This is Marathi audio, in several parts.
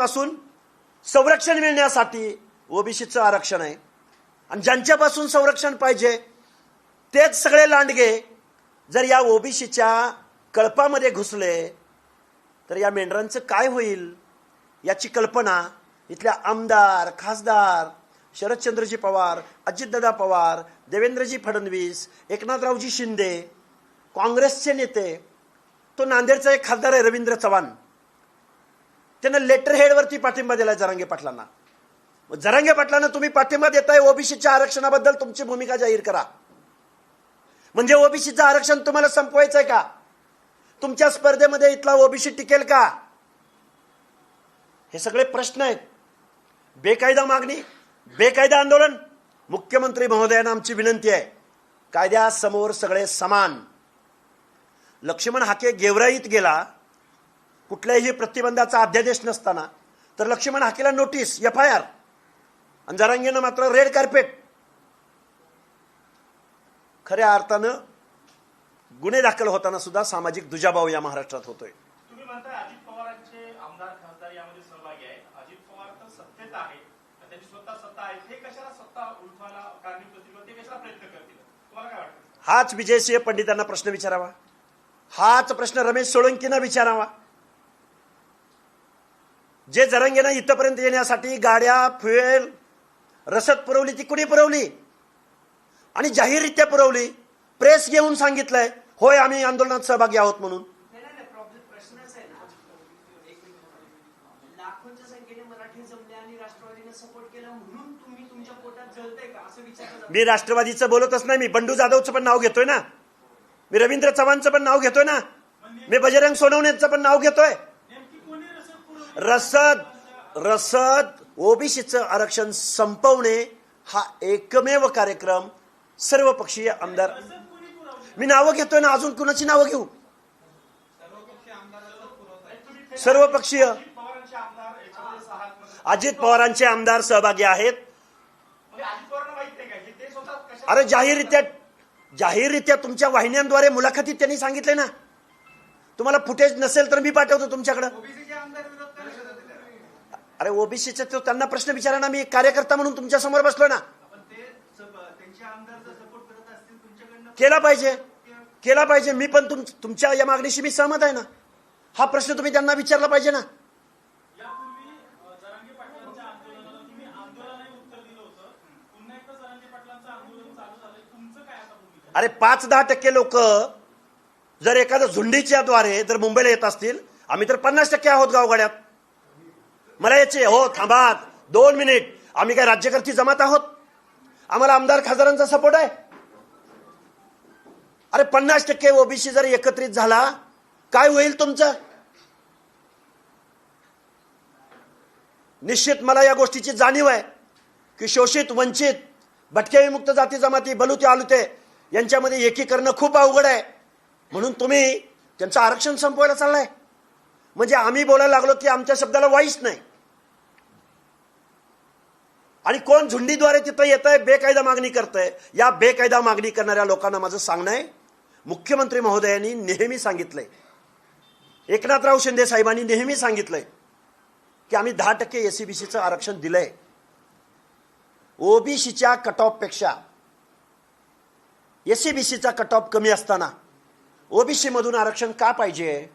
पासून संरक्षण मिळण्यासाठी ओबीसीचं आरक्षण आहे. आणि ज्यांच्यापासून संरक्षण पाहिजे तेच सगळे लांडगे जर या ओबीसीच्या कळपामध्ये घुसले तर या मेंढरांचं काय होईल याची कल्पना इथल्या आमदार खासदार शरदचंद्रजी पवार अजितदादा पवार देवेंद्रजी फडणवीस एकनाथरावजी शिंदे काँग्रेसचे नेते तो नांदेडचा एक खासदार आहे रवींद्र चव्हाण. त्यानं लेटर हेडवरती पाठिंबा दिला जरांगे पाटलांना. जरांगे पाटलांना तुम्ही पाठिंबा देताय ओबीसीच्या आरक्षणाबद्दल तुमची भूमिका जाहीर करा. म्हणजे ओबीसीचं आरक्षण तुम्हाला संपवायचंय का? तुमच्या स्पर्धेमध्ये इथला ओबीसी टिकेल का? हे सगळे प्रश्न आहेत. बेकायदा मागणी बेकायदा आंदोलन. मुख्यमंत्री महोदयांना आमची विनंती आहे. कायद्यासमोर सगळे समान. लक्ष्मण हाके गेवराईत गेला कुठल्याही प्रतिबंधाचा अध्यादेश नसताना तर लक्ष्मण हाकेला नोटीस एफ आय आर आणि जरांगेनं मात्र रेड कार्पेट खऱ्या अर्थानं गुन्हे दाखल होताना सुद्धा सामाजिक दुजाभाव या महाराष्ट्रात होतोय. हाच विजयसिंह पंडितांना प्रश्न विचारावा. हाच प्रश्न रमेश सोळंकींना विचारावा. जे जरंगेनं इथपर्यंत येण्यासाठी गाड्या फ्युएल रसद पुरवली ती कुणी पुरवली? आणि जाहीररित्या पुरवली. प्रेस घेऊन सांगितलंय होय आम्ही आंदोलनात सहभागी आहोत म्हणून. मी राष्ट्रवादीचं बोलतच नाही मी बंडू जाधवचं पण नाव घेतोय ना. मी रवींद्र चव्हाणचं पण नाव घेतोय ना. मी बजरंग सोनवणेचं पण नाव घेतोय. रसद रसद ओबीसीचं आरक्षण संपवणे हा एकमेव कार्यक्रम सर्वपक्षीय आमदार. मी नावं घेतोय ना अजून कुणाची नावं घेऊ? सर्वपक्षीय. अजित पवारांचे आमदार सहभागी आहेत. अरे जाहीररित्या जाहीररित्या तुमच्या वाहिन्यांद्वारे मुलाखतीत त्यांनी सांगितले ना. तुम्हाला फुटेज नसेल तर मी पाठवतो तुमच्याकडं ओबीसीचे आमदार विरोध करायला दिला अरे ओबीसीचे तो त्यांना प्रश्न विचारा ना मी कार्यकर्ता म्हणून तुमच्यासमोर बसलो ना. केला पाहिजे. केला पाहिजे. मी पण तुम तुमच्या या मागणीशी मी सहमत आहे ना. हा प्रश्न तुम्ही त्यांना विचारला पाहिजे ना. अरे पाच दहा टक्के लोक जर एखाद्या झुंडीच्या द्वारे जर मुंबईला येत असतील आम्ही तर पन्नास टक्के आहोत गावगाड्यात. मला याचे हो थांबा. दोन मिनिट. आम्ही काय राज्यकर्ती जमात आहोत? आम्हाला आमदार खासदारांचा सपोर्ट आहे? अरे पन्नास टक्के ओबीसी जर एकत्रित झाला काय होईल तुमचं? निश्चित मला या गोष्टीची जाणीव आहे की शोषित वंचित भटके विमुक्त जाती जमाती बलुते आलुते यांच्यामध्ये एकीकरण खूप अवघड आहे. म्हणून तुम्ही त्यांचं आरक्षण संपवायला चाललाय. म्हणजे आम्ही बोलायला लागलो की आमच्या शब्दाला वाईच नाही. आणि कोण झुंडीद्वारे तिथं येत आहे बेकायदा मागणी करतंय या बेकायदा मागणी करणाऱ्या लोकांना माझं सांगणं आहे. मुख्यमंत्री महोदयांनी नेहमी सांगितलंय. एकनाथराव शिंदे साहेबांनी नेहमी सांगितलंय की आम्ही दहा टक्के एसीबीसीचं आरक्षण दिलंय. ओबीसीच्या कटपेक्षा एसीबीसीचा कट ऑफ कमी असताना ओबीसी मधून आरक्षण का पाहिजे?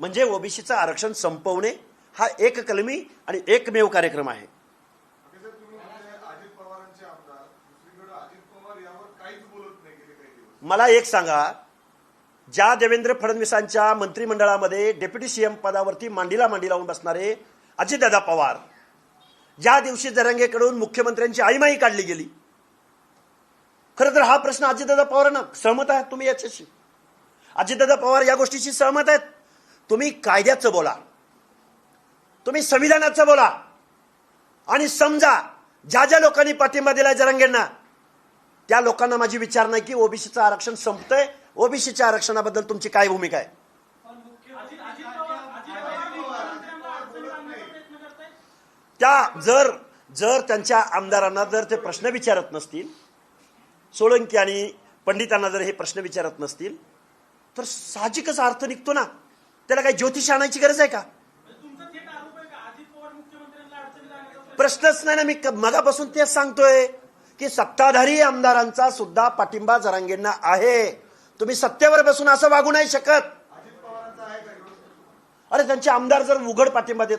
म्हणजे ओबीसीचं आरक्षण संपवणे हा एक कलमी आणि एकमेव कार्यक्रम आहे जर तुम्ही म्हणताय अजित पवारांचे आमदार दुसरीकडे अजित पवार यावर काहीच बोलत नाही गेले काही दिवस मला एक सांगा. ज्या देवेंद्र फडणवीसांच्या मंत्रिमंडळामध्ये डेप्युटी सीएम पदावरती मांडीला मांडी लावून बसणारे अजितदादा पवार ज्या दिवशी जरंगेकडून मुख्यमंत्र्यांची आईमाई काढली गेली खरं तर हा प्रश्न अजितदादा पवारांना सहमत आहे तुम्ही याच्याशी? अजितदादा पवार या गोष्टीशी सहमत आहेत. तुम्ही कायद्याचं बोला. तुम्ही संविधानाचं बोला. आणि समजा ज्या ज्या लोकांनी पाठिंबा दिलाय जरंगेंना त्या लोकांना माझी विचार नाही की ओबीसीचं आरक्षण संपतंय. ओबीसीच्या आरक्षणाबद्दल तुमची काय भूमिका आहे? त्या जर जर त्यांच्या आमदारांना जर ते प्रश्न विचारत नसतील सोळंकी आणि पंडितांना जर हे प्रश्न विचारत नसतील तर साहजिकच अर्थ निघतो ना. त्याला काही ज्योतिष आणायची गरज आहे का? प्रश्नच नाही ना मी मगापासून तेच सांगतोय. की सत्ताधारी आमदारांचा सुद्धा पाठिंबा जरांगेंना आहे. तुम्ही सत्तेवर बसून असं वागू नाही शकत. अरे त्यांचे आमदार जर उघड पाठिंबा देत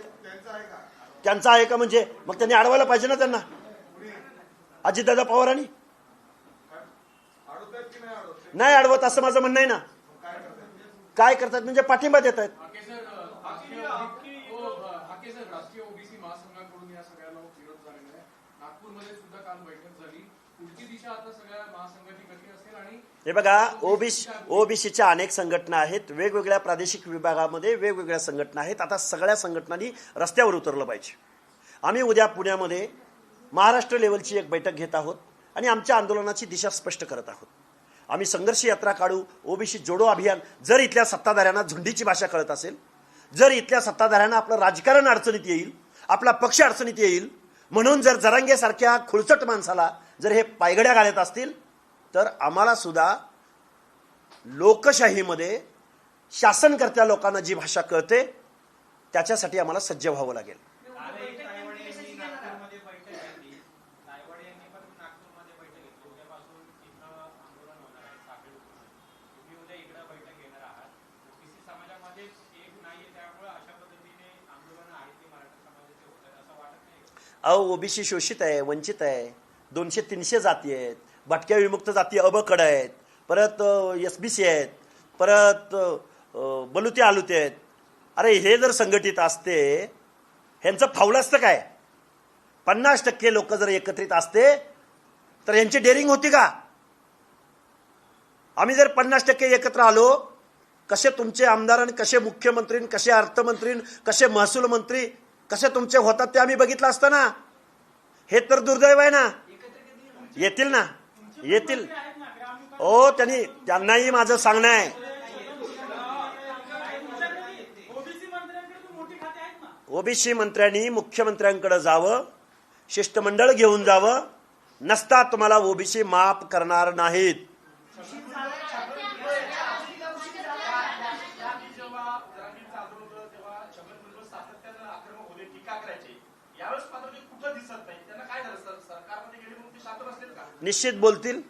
त्यांचा आहे का? म्हणजे मग त्यांनी अडवायला पाहिजे ना त्यांना. अजितदादा पवारांनी आणि नाही अडवत असं माझं म्हणणं आहे ना. काय काय करतात? म्हणजे पाठिंबा देत आहेत हाके सर राष्ट्रीय ओ, हाके सर राष्ट्रीय ओबीसी महासंघाकडून या सगळ्याला विरोध झालेला आहे नागपूरमध्ये सुद्धा काल बैठक झाली पुढची दिशा आता सगळ्या महासंघाची कशी असेल आणि हे बघा ओबीसी ओबीसीच्या अनेक संघटना आहेत. वेगवेगळ्या प्रादेशिक विभागामध्ये वेगवेगळ्या संघटना आहेत. आता सगळ्या संघटनांनी रस्त्यावर उतरलं पाहिजे. आम्ही उद्या पुण्यामध्ये महाराष्ट्र लेवलची एक बैठक घेत आहोत आणि आमच्या आंदोलनाची दिशा स्पष्ट करत आहोत. आम्ही संघर्ष यात्रा काढू ओबीसी जोडो अभियान जर इथल्या सत्ताधाऱ्यांना झुंडीची भाषा कळत असेल जर इथल्या सत्ताधाऱ्यांना आपलं राजकारण अडचणीत येईल आपला पक्ष अडचणीत येईल म्हणून जर जरांगेसारख्या खुळचट माणसाला जर हे पायगड्या घालत असतील तर आम्हाला सुद्धा लोकशाहीमध्ये शासनकर्त्या लोकांना जी भाषा कळते त्याच्यासाठी आम्हाला सज्ज व्हावं लागेल. अहो ओबीसी शोषित आहे वंचित आहे. दोनशे तीनशे जाती आहेत. भटक्या विमुक्त जाती अबकड आहेत. परत एस बी सी आहेत. परत बलुते आलुते आहेत. अरे हे जर संघटित असते ह्यांचं फावलं असतं काय? पन्नास टक्के लोक जर एकत्रित असते तर यांची डेअरिंग होती का? आम्ही जर पन्नास टक्के एकत्र आलो कसे तुमचे आमदार आणि कसे मुख्यमंत्री कसे अर्थमंत्री कसे महसूल मंत्री कसे तुमचे होतात ते आम्ही बघितलं असतं ना? हे तर दुर्दैव आहे ना? येतील ना? येतील. हो त्यांनी त्यांनाही माझं सांगणं आहे. ओबीसी मंत्र्यांनी मुख्यमंत्र्यांकडे जावं शिष्टमंडळ घेऊन जावं. नसता तुम्हाला ओबीसी माफ करणार नाहीत जेव्हा जरांगींचं आंदोलन होतं तेव्हा छगन भुजबळ सातत्यानं आक्रमक होते टीका करायचे यावेळेस मात्र ते कुठं दिसत नाही त्यांना काय झालं सर सरकारमध्ये गेले म्हणून ते शांत बसलेत का निश्चित बोलतील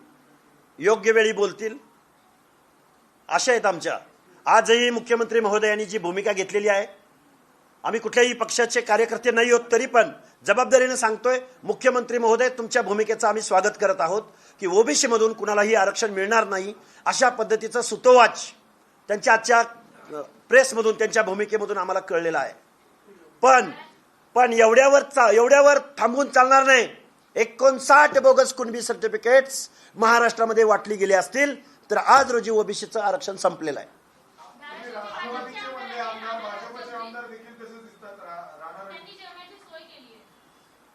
योग्य वेळी बोलतील. अशा आहेत आमच्या. आजही मुख्यमंत्री महोदयांनी जी भूमिका घेतलेली आहे आम्ही कुठल्याही पक्षाचे कार्यकर्ते नाही आहोत तरी पण जबाबदारीने सांगतोय मुख्यमंत्री महोदय तुमच्या भूमिकेचं आम्ही स्वागत करत आहोत की ओबीसीमधून कुणालाही आरक्षण मिळणार नाही अशा पद्धतीचं सुतोवाच त्यांच्या आजच्या प्रेसमधून त्यांच्या भूमिकेमधून आम्हाला कळलेलं आहे. पण पण एवढ्यावर चा- एवढ्यावर थांबून चालणार नाही. एकोणसाठ बोगस कुणबी सर्टिफिकेट्स महाराष्ट्रामध्ये वाटली गेली असतील तर आज रोजी ओबीसीचं आरक्षण संपलेलं आहे.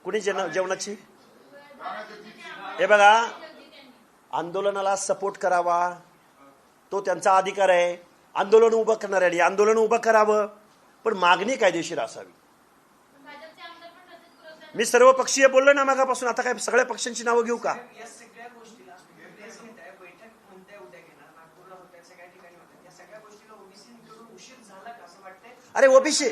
कुणी जेवण जेवणाची? हे बघा आंदोलनाला सपोर्ट करावा. तो त्यांचा अधिकार आहे. आंदोलन उभं करणाऱ्यांनी आंदोलन उभं करावं. पण मागणी कायदेशीर असावी भाजपचे आमदार पण तसेच पुरस्कार मी सर्व पक्षीय बोललो ना मागापासून आता काय सगळ्या पक्षांची नावं घेऊ का? अरे ओबीसी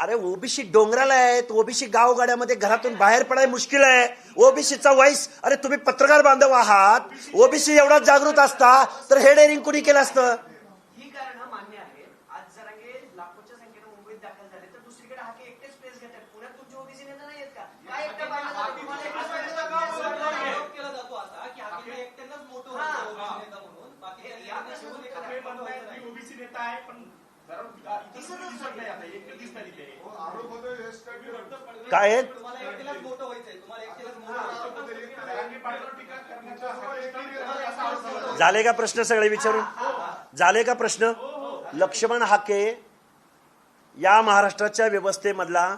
अरे ओबीसी डोंगराला आहेत ओबीसी गावगाड्यामध्ये घरातून बाहेर पडाय मुश्किल आहे. ओबीसीचा वॉइस अरे तुम्ही पत्रकार बांधव आहात. ओबीसी एवढा जागृत असता तर हे डेअरिंग कुणी केलं असतं ही कारण मान्य आहेत आज जरांगे लाखोच्या संख्येनं मुंबईत दाखल झाले तर दुसरीकडे हाके एकटेच प्रेस घेतात पुण्यात तुमचे ओबीसी नेता नाही आहेत का काय एकटं पाडलं जातं? तुम्हाला एकटं पाडलं जातं का? असं वाटलं नाही. आरोप केला जातो आता की हाकेला एकट्यानेच मोठं हा. होतं नेता म्हणून बाकी या देशामध्ये एका तुम्ही म्हणताय की ओबीसी नेता आहे पण जरा इथं तुम्ही दिसत नाही आता एकटे दिसतात इथे हो, आरोप होतोय यशकडे काय आहेत तुम्हाला एकट्यालाच मोठं व्हायचंय तुम्हाला एकट्यालाच मोठं व्हायचंय. जरांगी पाटलावर टीका करण्याचा हाकेश टीका असा आरोप केला जातो. झाले का प्रश्न सगळे विचारून? झाले का प्रश्न? लक्ष्मण हाके या महाराष्ट्राच्या व्यवस्थेमधला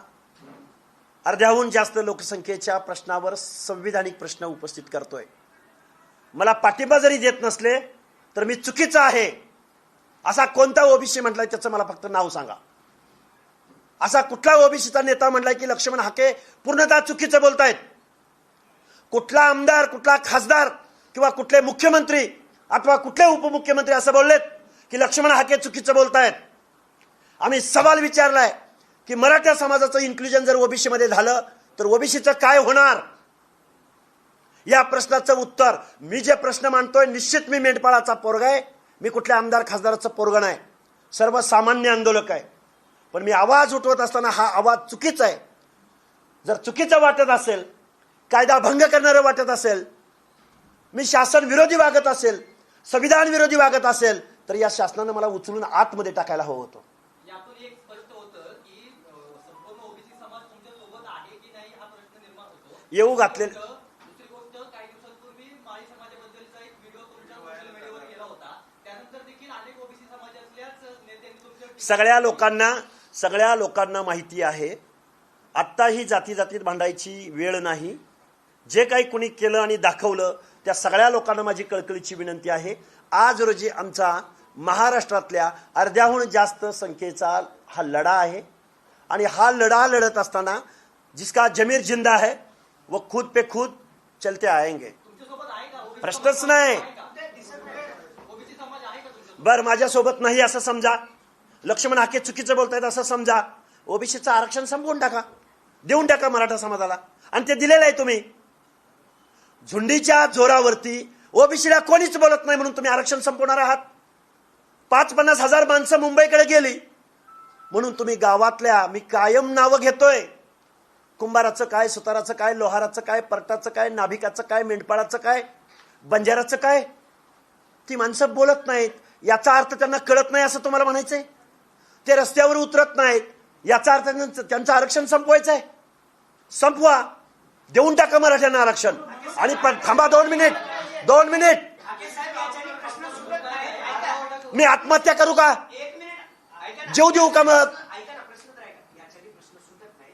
अर्ध्याहून जास्त लोकसंख्येच्या प्रश्नावर संविधानिक प्रश्न उपस्थित करतोय. मला पाठिंबा जरी देत नसले तर मी चुकीचा आहे. असा कोणता ओबीसी म्हटलाय त्याचं मला फक्त नाव सांगा. असा कुठला ओबीसीचा नेता म्हणलाय की लक्ष्मण हाके पूर्णतः चुकीचं बोलतायत. कुठला आमदार कुठला खासदार किंवा कुठले मुख्यमंत्री अथवा कुठले उपमुख्यमंत्री असं बोललेत की लक्ष्मण हाके चुकीचं बोलतायत. आम्ही सवाल विचारलाय की मराठा समाजाचं इन्क्लुजन जर ओबीसीमध्ये झालं तर ओबीसीचं काय होणार? या प्रश्नाचं उत्तर मी जे प्रश्न मांडतोय निश्चित मी मेंढपाळाचा पोरगा आहे. मी कुठल्या आमदार खासदाराचं पोरगण आहे सर्वसामान्य आंदोलक आहे. पण मी आवाज उठवत असताना हा आवाज चुकीचा आहे. जर चुकीचं वाटत असेल कायदा भंग करणारं वाटत असेल मी शासन विरोधी वागत असेल संविधान विरोधी वागत असेल तर या शासनानं मला उचलून आतमध्ये टाकायला हवं होतं. यातून एक स्पष्ट होतं की अं, संपूर्ण ओबीसी समाज तुमच्यासोबत आहे की नाही हा प्रश्न निर्माण होतो. येऊ घातले दुसरी गोष्ट काही दिवसांपूर्वी माळी समाजाबद्दलचा एक व्हिडिओ तुमच्या सोशल मीडियावर गेला होता. त्यानंतर देखील अनेक ओबीसी समाजातल्याच नेत्यांनी तुमच्या सगळ्या लोकांना सगळ्या लोकांना माहिती आहे. आत्ता ही जाती जातीत भांडायची वेळ नाही. जे काही कुणी केलं आणि दाखवलं त्या सगळ्या लोकांना माझी कळकळीची विनंती आहे. आज रोजी आमचा महाराष्ट्रातल्या अर्ध्याहून जास्त संख्येचा हा लढा आहे. आणि हा लढा लढत असताना जिसका जमीर जिंदा है वो खुद पे खुद चलते आएंगे. प्रश्नच नाही. बर माझ्यासोबत नाही असं समजा. लक्ष्मण हाके चुकीचं बोलतायत असं समजा. ओबीसीचं आरक्षण संपवून टाका. देऊन टाका मराठा समाजाला. आणि ते दिलेलं आहे तुम्ही. झुंडीच्या जोरावरती ओबीसीला कोणीच बोलत नाही म्हणून तुम्ही आरक्षण संपवणार आहात. पाच पन्नास हजार माणसं मुंबईकडे गेली. म्हणून तुम्ही गावातल्या मी कायम नावं घेतोय. कुंभाराचं काय सुताराचं काय लोहाराचं काय परटाचं काय नाभिकाचं काय मेंढपाळाचं काय बंजाराचं काय? ती माणसं बोलत नाहीत. याचा अर्थ त्यांना कळत नाही असं तुम्हाला म्हणायचंय? ते रस्त्यावर उतरत नाहीत. याचा अर्थ त्यांचं- आरक्षण संपवायचं आहे संपवा. देऊन टाका मराठ्यांना आरक्षण. आणि पण थांबा दोन मिनिट. दोन मिनिट. मी आत्महत्या करू का? जीव देऊ का मग ऐका ना प्रश्न तर ऐका याच्याने प्रश्न सुटत नाही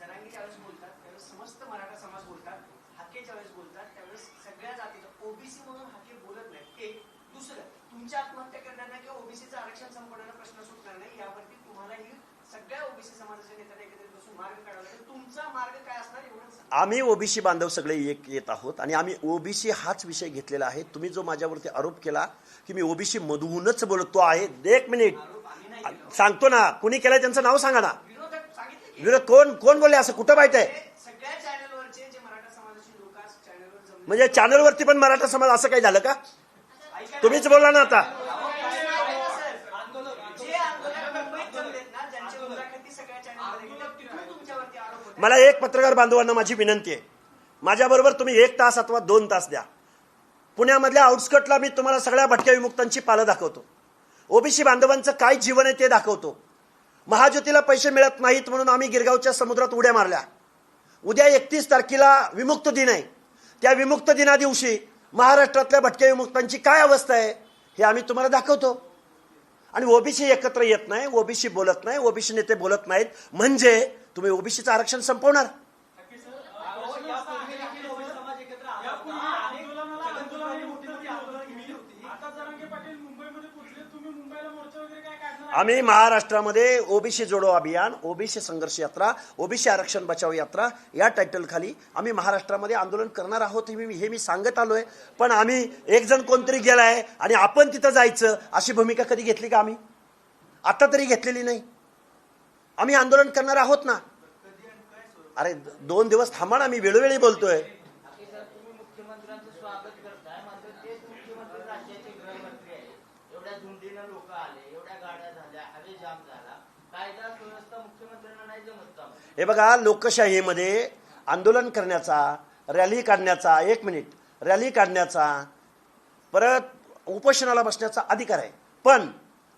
जरांगी ज्यावेळेस बोलतात त्यावेळेस समस्त मराठा समाज बोलतात हाके ज्यावेळेस बोलतात त्यावेळेस सगळ्या जातीचं ओबीसी म्हणून हाके बोलत नाही एक दुसरं तुमच्या आत्महत्या करण्याला किंवा ओबीसीचं आरक्षण संपवण्याला प्रश्न सुटणार नाही यावरती तुम्हालाही सगळ्या ओबीसी समाजाच्या नेत्यांना एकत्रित बसून मार्ग काढावा लागेल तुमचा मार्ग काय असणार एवढं सांगा. आम्ही ओबीसी बांधव सगळे एक येत आहोत आणि आम्ही ओबीसी हाच विषय घेतलेला आहे. तुम्ही जो माझ्यावरती आरोप केला की मी ओबीसी मधूनच बोलतो आहे एक मिनिट. सांगतो ना कुणी केलंय त्यांचं नाव सांगा ना. विरोध कोण कोण बोलले असं? कुठं माहीत आहे? म्हणजे चॅनलवरती पण मराठा समाज असं काही झालं का? तुम्हीच बोला ना आता जे आंदोलन मुंबईत जमलेत ना ज्यांची मुलाखती सगळ्या चॅनलमध्ये घेतल्या, तिथून तुमच्यावरती आरोप होते मला एक पत्रकार बांधवांना माझी विनंती आहे. माझ्याबरोबर तुम्ही एक तास अथवा दोन तास द्या. पुण्यामधल्या आउटस्कटला मी तुम्हाला सगळ्या भटक्या विमुक्तांची पालं दाखवतो. ओबीसी बांधवांचं काय जीवन आहे ते दाखवतो. महाज्योतीला पैसे मिळत नाहीत म्हणून आम्ही गिरगावच्या समुद्रात उड्या मारल्या. उद्या एकतीस तारखेला विमुक्त दिन आहे. त्या विमुक्त दिना दिवशी महाराष्ट्रातल्या भटक्या विमुक्तांची काय अवस्था आहे हे आम्ही तुम्हाला दाखवतो. आणि ओबीसी एकत्र येत नाही ओबीसी बोलत नाही ओबीसी नेते बोलत नाहीत. म्हणजे तुम्ही ओबीसीचं आरक्षण संपवणार? आम्ही महाराष्ट्रामध्ये ओबीसी जोडो अभियान ओबीसी संघर्ष यात्रा ओबीसी आरक्षण बचाव यात्रा या टायटल खाली आम्ही महाराष्ट्रामध्ये आंदोलन करणार आहोत हे मी हे मी सांगत आलोय. पण आम्ही एक जण कोणतरी गेलाय आणि आपण तिथं जायचं अशी भूमिका कधी घेतली का आम्ही? आता तरी घेतलेली नाही. आम्ही आंदोलन करणार आहोत ना? अरे दोन दिवस थांबा ना मी वेळोवेळी बोलतोय. हे बघा लोकशाहीमध्ये आंदोलन करण्याचा रॅली काढण्याचा एक मिनिट. रॅली काढण्याचा परत उपोषणाला बसण्याचा अधिकार आहे. पण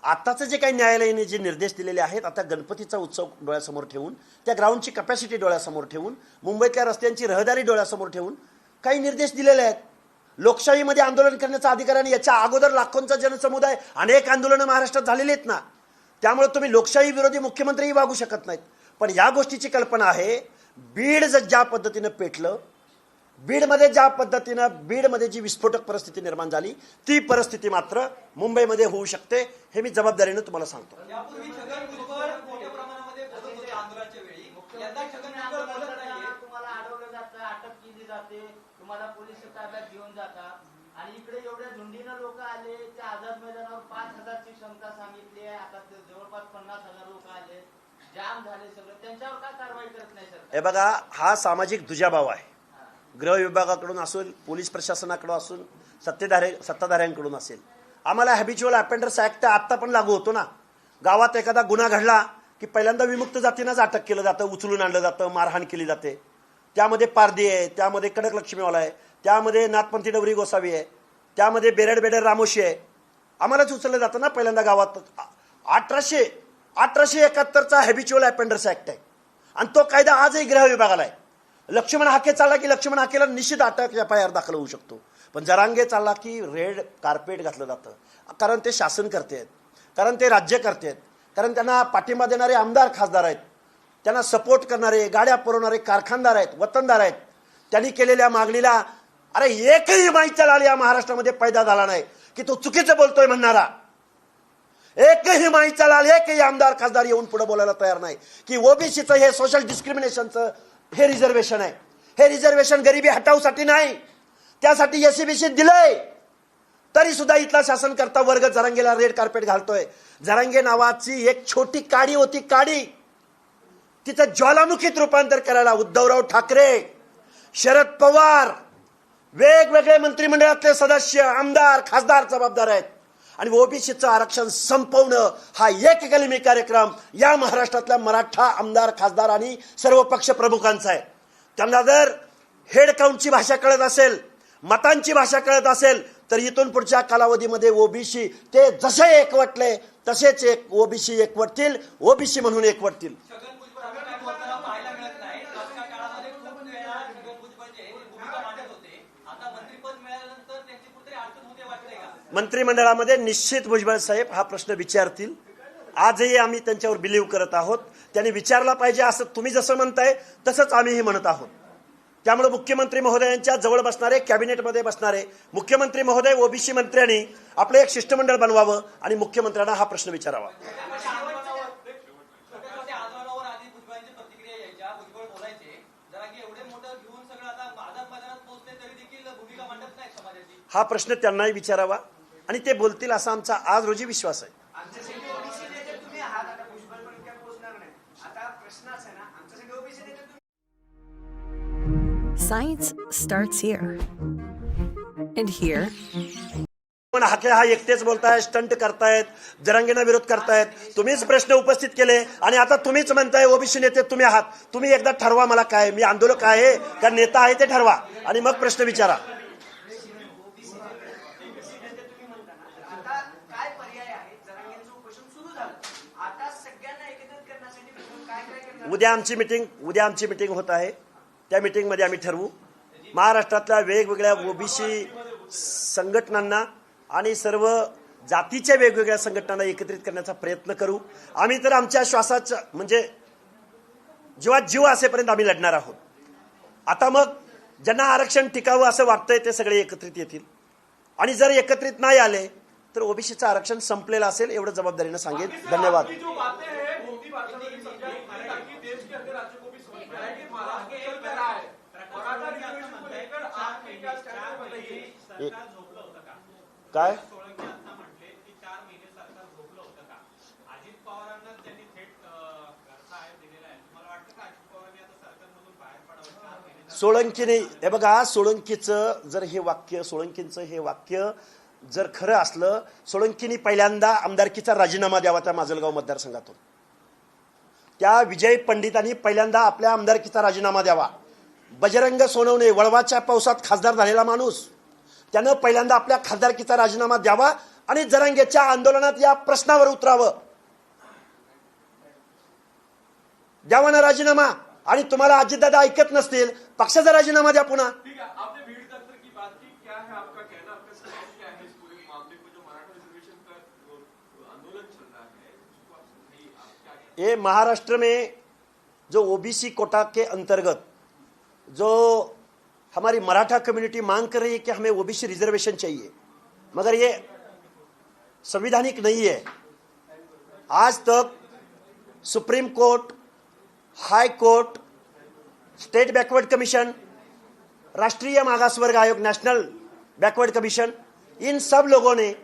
आत्ताचं जे काही न्यायालयाने जे निर्देश दिलेले आहेत आता गणपतीचा उत्सव डोळ्यासमोर ठेवून त्या ग्राउंडची कपॅसिटी डोळ्यासमोर ठेवून मुंबईतल्या रस्त्यांची रहदारी डोळ्यासमोर ठेवून काही निर्देश दिलेले आहेत. लोकशाहीमध्ये आंदोलन करण्याचा अधिकार आणि याच्या अगोदर लाखोंचा जनसमुदाय अनेक आंदोलनं महाराष्ट्रात झालेली आहेत ना? त्यामुळे तुम्ही लोकशाही विरोधी मुख्यमंत्रीही वागू शकत नाहीत. पण या गोष्टीची कल्पना आहे बीड जर ज्या पद्धतीनं पेटलं बीडमध्ये ज्या पद्धतीनं बीडमध्ये जी विस्फोटक परिस्थिती निर्माण झाली ती परिस्थिती मात्र मुंबईमध्ये होऊ शकते हे मी जबाबदारीनं तुम्हाला सांगतो. यापूर्वी छगन भुजबळ मोठ्या प्रमाणामध्ये बोलत होते आंदोलनाच्या वेळी. यंदा छगन भुजबळ बोलत नाहीये. तुम्हाला अडवलं जातं अटक केली जाते तुम्हाला पोलीस ताब्यात घेऊन जातात आणि इकडे एवढ्या झुंडीनं लोक आले त्या आझाद मैदानावर पाच हजारची क्षमता सांगितली आहे. आता ते जवळपास पन्नास हजार लोक आले. जाम झाले सगळं. त्यांच्यावर का कारवाई करत नाही सरकार? हे बघा हा सामाजिक दुजाभाव आहे. गृह विभागाकडून असून पोलीस प्रशासनाकडून असून सत्तेधारे सत्ताधाऱ्यांकडून असेल. आम्हाला हॅबिच्युअल अपेंडर्स ॲक्ट आत्ता पण लागू होतो ना. गावात एखादा गुन्हा घडला की पहिल्यांदा विमुक्त जातीनंच अटक केलं जातं उचलून आणलं जातं मारहाण केली जाते. त्यामध्ये पारदी आहे त्यामध्ये कडक लक्ष्मीवाला आहे त्यामध्ये नाथपंथी डवरी गोसावी आहे त्यामध्ये बेरड बेडर रामोशी आहे. आम्हालाच उचललं जातं ना पहिल्यांदा गावात. अठराशे अठराशे एकाहत्तरचा हॅबिच्युअल अपेंडर्स ॲक्ट आहे. आणि तो कायदा आजही गृह विभागाला आहे. लक्ष्मण हाके चालला की लक्ष्मण हाकेला निश्चित अटक एफ आय आर दाखल होऊ शकतो. पण जरांगे चालला की रेड कार्पेट घातलं जातं. कारण ते शासन करते आहेत कारण ते राज्य करते आहेत कारण त्यांना पाठिंबा देणारे आमदार खासदार आहेत. त्यांना सपोर्ट करणारे गाड्या पुरवणारे कारखानदार आहेत वतनदार आहेत. त्यांनी केलेल्या मागणीला अरे एकही माहीत लाल या महाराष्ट्रामध्ये पैदा झाला नाही की तो चुकीचं बोलतोय म्हणणारा. एकही माहीत लाल एकही आमदार खासदार येऊन पुढे बोलायला तयार नाही की ओबीसीचं हे सोशल डिस्क्रिमिनेशनचं हे रिझर्वेशन आहे. हे रिझर्वेशन गरिबी हटावसाठी नाही. त्यासाठी एसीबीसी दिलंय. तरी सुद्धा इथला शासन करता वर्ग जरांगेला रेड कार्पेट घालतोय. जरांगे नावाची एक छोटी काडी होती काडी. तिचं ज्वालामुखीत रूपांतर करायला उद्धवराव ठाकरे शरद पवार वेगवेगळे मंत्रिमंडळातले सदस्य आमदार खासदार जबाबदार आहेत. आणि ओबीसीचं आरक्षण संपवणं हा एक कलमी कार्यक्रम या महाराष्ट्रातल्या मराठा आमदार खासदार आणि सर्व पक्ष प्रमुखांचा आहे. त्यांना जर हेड काउंटची भाषा कळत असेल मतांची भाषा कळत असेल तर इथून पुढच्या कालावधीमध्ये ओबीसी ते जसे एकवटले तसेच एक ओबीसी एकवटतील ओबीसी म्हणून एकवटतील छगन भुजबळ आता काय बोलताना पाहायला मिळत नाही मागच्या काळामध्ये खूप वेळा छगन भुजबळ जे भूमिका मांडत होते आता मंत्रीपद मिळाल्यानंतर त्यांची कुठेतरी अडचण होते वाटते का मंत्रिमंडळामध्ये निश्चित भुजबळ साहेब हा प्रश्न विचारतील. आजही आम्ही त्यांच्यावर बिलीव्ह करत आहोत. त्यांनी विचारला पाहिजे असं तुम्ही जसं म्हणताय तसंच आम्हीही म्हणत आहोत. त्यामुळे मुख्यमंत्री महोदयांच्या जवळ बसणारे कॅबिनेटमध्ये बसणारे मुख्यमंत्री महोदय ओबीसी मंत्र्यांनी आपलं एक शिष्टमंडळ बनवावं आणि मुख्यमंत्र्यांना हा प्रश्न विचारावा. हा प्रश्न त्यांनाही विचारावा. आणि ते बोलतील असा आमचा आज रोजी विश्वास आहे. आमच्यासाठी ओबीसी नेते तुम्ही आहात आता भुजबळ पण इतक्या पोहोचणार नाही आता प्रश्न असा आहे ना आमच्यासाठी ओबीसी नेते तुम्ही Science starts here. And here, पण हाके हा एकटेच बोलताय स्टंट करतायत जरांगेना विरोध करतायत. तुम्हीच प्रश्न उपस्थित केले आणि आता तुम्हीच म्हणताय ओबीसी नेते तुम्ही आहात. तुम्ही एकदा ठरवा मला काय मी आंदोलक आहे का नेता आहे ते ठरवा. आणि मग प्रश्न विचारा तुम्ही म्हणता ना आता काय पर्याय आहे जरांगेंचं उपोषण सुरू झालं आता सगळ्यांना एकत्रित करण्यासाठी भुजबळ काय काय करणार उद्या आमची मिटिंग उद्या आमची मिटिंग होत आहे. त्या मिटिंगमध्ये आम्ही ठरवू. महाराष्ट्रातल्या वेगवेगळ्या ओबीसी संघटनांना आणि सर्व जातीच्या वेगवेगळ्या संघटनांना एकत्रित करण्याचा प्रयत्न करू. आम्ही तर आमच्या श्वासाच्या म्हणजे जीवात जीव असेपर्यंत आम्ही लढणार आहोत. आता मग ज्यांना आरक्षण टिकावं असं वाटतंय ते सगळे एकत्रित येतील. आणि जर एकत्रित नाही आले तर ओबीसीचं आरक्षण संपलेलं असेल एवढं जबाबदारीनं सांगेल धन्यवाद. काय? सोळंकीने हे बघा सोळंकीचं जर हे वाक्य सोळंकीचं हे वाक्य जर खरं असलं सोळंकीनी पहिल्यांदा आमदारकीचा राजीनामा द्यावा त्या माजलगाव मतदारसंघातून. त्या विजय पंडितांनी पहिल्यांदा आपल्या आमदारकीचा राजीनामा द्यावा. बजरंग सोनवणे वळवाच्या पावसात खासदार झालेला माणूस. त्यानं पहिल्यांदा आपल्या खासदारकीचा राजीनामा द्यावा आणि जरांगेच्या आंदोलनात या प्रश्नावर उतरावं. द्यावा ना राजीनामा. आणि तुम्हाला अजितदादा ऐकत नसतील पक्षाचा राजीनामा द्या पुन्हा. ये महाराष्ट्र में जो ओबीसी कोटा के अंतर्गत जो हमारी मराठा कम्युनिटी मांग कर रही है कि हमें ओबीसी रिजर्वेशन चाहिए। मगर ये संविधानिक नहीं है। आज तक supreme court, high court, state backward commission, राष्ट्रीय मागास वर्ग आयोग, नेशनल बैकवर्ड कमीशन, इन सब लोगों ने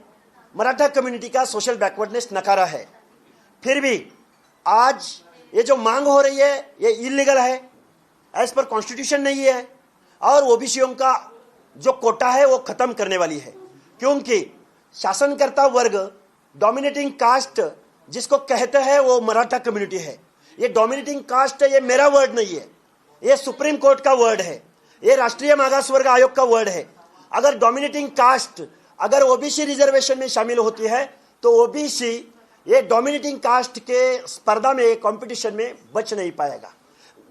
मराठा कम्युनिटी का सोशल बैकवर्डनेस नकारा है। फिर भी आज ये जो मांग हो रही है, ये इलीगल है। एज पर कॉन्स्टिट्यूशन नहीं है। और ओबीसीओं का जो कोटा है, वो खत्म करने वाली है। क्योंकि शासनकर्ता वर्ग डोमिनेटिंग कास्ट जिसको कहते हैं, वो मराठा कम्युनिटी है। ये डोमिनेटिंग कास्ट ये मेरा वर्ड नहीं है। ये सुप्रीम कोर्ट का वर्ड है। ये राष्ट्रीय मागास वर्ग आयोग का वर्ड है। अगर डोमिनेटिंग कास्ट अगर ओबीसी रिजर्वेशन में शामिल होती है तो ओबीसी ये डोमिनेटिंग कास्ट के स्पर्धा में कंपटीशन में बच नहीं पाएगा।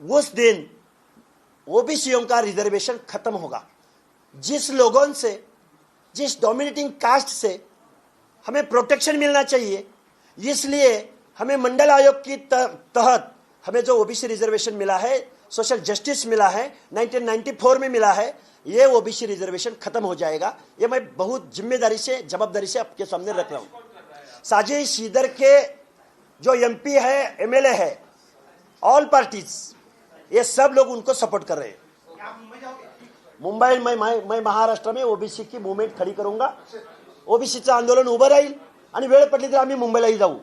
उस दिन ओबीसीओं का रिजर्वेशन खत्म होगा। जिस लोगों से, जिस डोमिनेटिंग कास्ट से हमें प्रोटेक्शन मिलना चाहिए, इसलिए हमें मंडल आयोग की तहत हमें जो ओबीसी रिजर्वेशन मिला है सोशल जस्टिस मिला है 1994 में मिला है, ये ओबीसी रिजर्वेशन खत्म हो जाएगा। ये मैं बहुत ज़िम्मेदारी से, जवाबदारी से आपके सामने रख रहा हूँ। साजिश इधर के जो एमपी है एमएलए है ऑल पार्टीज़ ये सब लोग उनको सपोर्ट कर रहे हैं। मुंबई में मैं मैं महाराष्ट्र में ओबीसी की मुवमेंट खडी करूंगा। ओबीसीचं आंदोलन उभं राहील आणि वेळ पडली तर आम्ही मुंबईलाही जाऊ.